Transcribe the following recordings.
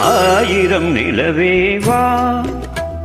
ஆயிரம் நிலவே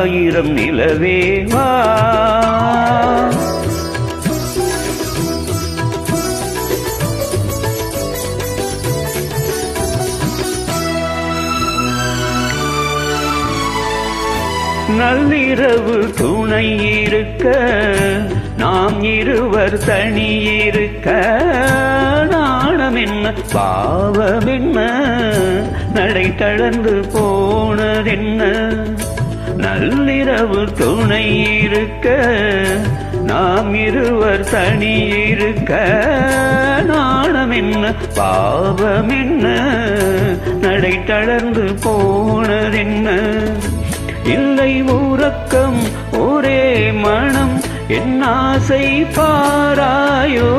ஆயிரம் நிலவேவா நள்ளிரவு துணை இருக்க நாம் இருவர் தனியிருக்க நாணம் என்ன பாவம் என்ன நடை தளர்ந்து போனதென்ன? நள்ளிரவு துணை இருக்க நாம் இருவர் தனியிருக்க நாணம் என்ன பாவம் என்ன நடை தளர்ந்து போனதென்ன? இல்லை ஊரக்கம் ஒரே மனம் என் ஆசை பாராயோ?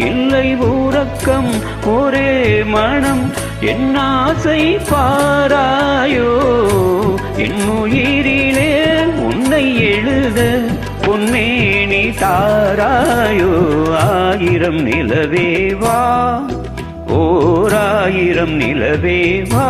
இல்லை ஊரக்கம் ஒரே மனம் என் ஆசை பாராயோ என் உயிரிலே உன்னை எழுத பொன்னேனி தாராயோ ஆயிரம் நிலவேவா ஓராயிரம் நிலவேவா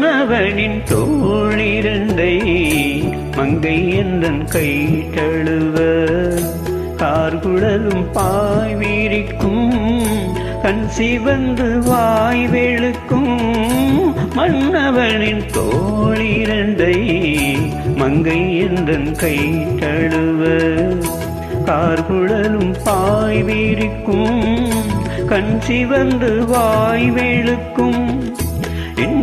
மன்னவனின் தோழிரண்டை மங்கை எந்தன் கை தழுவ? கார்குழலும் பாய் வீரிக்கும் கண் சிவந்து வாய் வெளுக்கும். மன்னவனின் தோழிரண்டை மங்கை எந்தன் கை தழுவ? கார்குழலும் பாய் வீரிக்கும் கண் சிவந்து வாய் வெளுக்கும்.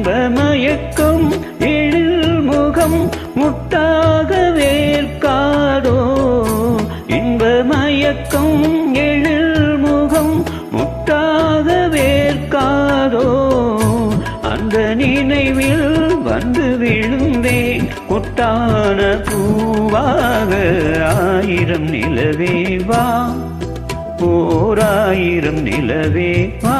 இன்ப மயக்கம் எழில் முகம் முட்டாக வேர்க்காதோ இன்ப மயக்கம் எழில் முகம் முட்டாக வேர்க்காதோ அந்த நினைவில் வந்து விழுந்தேன். கொட்டான பூவாக ஆயிரம் நிலவே வா. ஓராயிரம் நிலவே வா.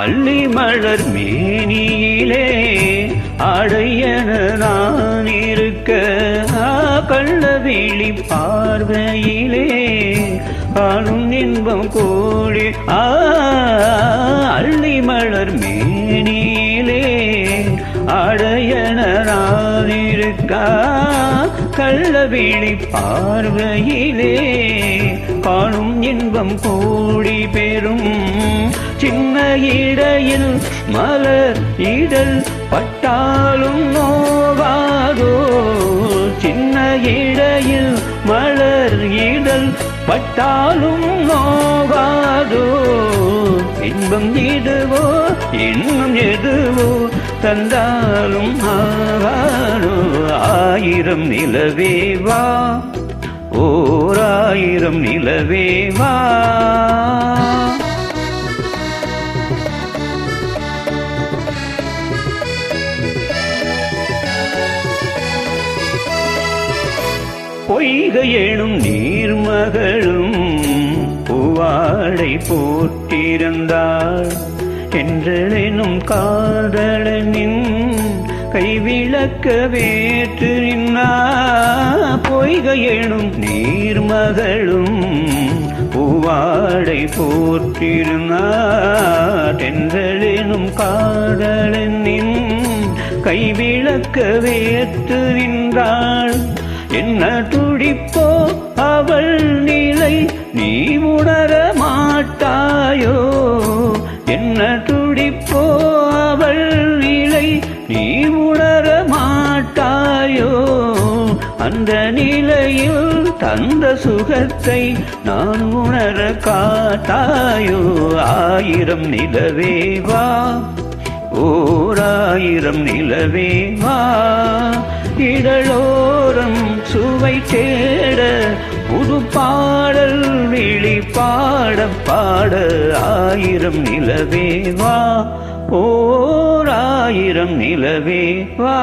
அள்ளி மலர் மேனியிலே அடையன நான் இருக்க ஆ, கள்ளவிழி பார்வையிலே காணும் இன்பம் கோடி ஆ அள்ளி மலர் மேனியிலே அடையன நான் இருக்கா கள்ளவிழி பார்வையிலே காணும் இன்பம் கூடி பெறும். சின்ன இடையில் மலர் இடல் பட்டாலும் நோவாதோ? சின்ன இடையில் மலர் இடல் பட்டாலும் நோவாதோ? இன்பம் இதுவோ இன்னும் எதுவோ? தந்தாலும் ஆவானோ? ஆயிரம் நிலவே வா. ஓர் ஆயிரம் நிலவே வா. பொய் பொய்கை எனும் நீர்மகளும் பூவாடை போட்டிருந்தாள் என்றெனும் காதலனின் கைவிளக்க வேற்று நின்னா பொய்கை நீர்மகளும் பூவாடை போற்றிருந்தார் என்றெனும் காதலனின் கைவிளக்க வேற்று நின்றாள். என்ன துடிப்போ அவள் நிலை நீ உணர மாட்டாயோ? துடிப்போ அவள் நிலை. நீ உணர மாட்டாயோ? அந்த நிலையில் தந்த சுகத்தை நான் உணர காட்டாயோ? ஆயிரம் நிலவே வா. ஓராயிரம் நிலவே வா. இடலோரம் சுவை தேட புது பாடல் விழி பாட பாட ஆயிரம் நிலவே வா. ஓர் ஆயிரம் நிலவே வா.